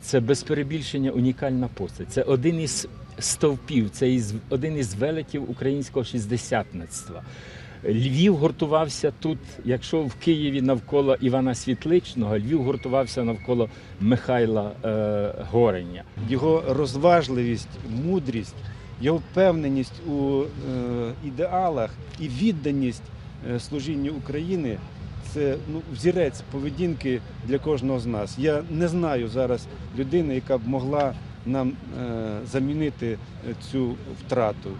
це без перебільшення унікальна постать. Це один із стовпів, це із, один із велетів українського шістдесятництва. Львів гуртувався тут, якщо в Києві навколо Івана Світличного, Львів гуртувався навколо Михайла е, Гореня. його розважливість, мудрість, його впевненість у е, ідеалах і відданість е, служінню України це ну, взірець поведінки для кожного з нас. Я не знаю зараз людини, яка б могла нам е, замінити е, цю втрату.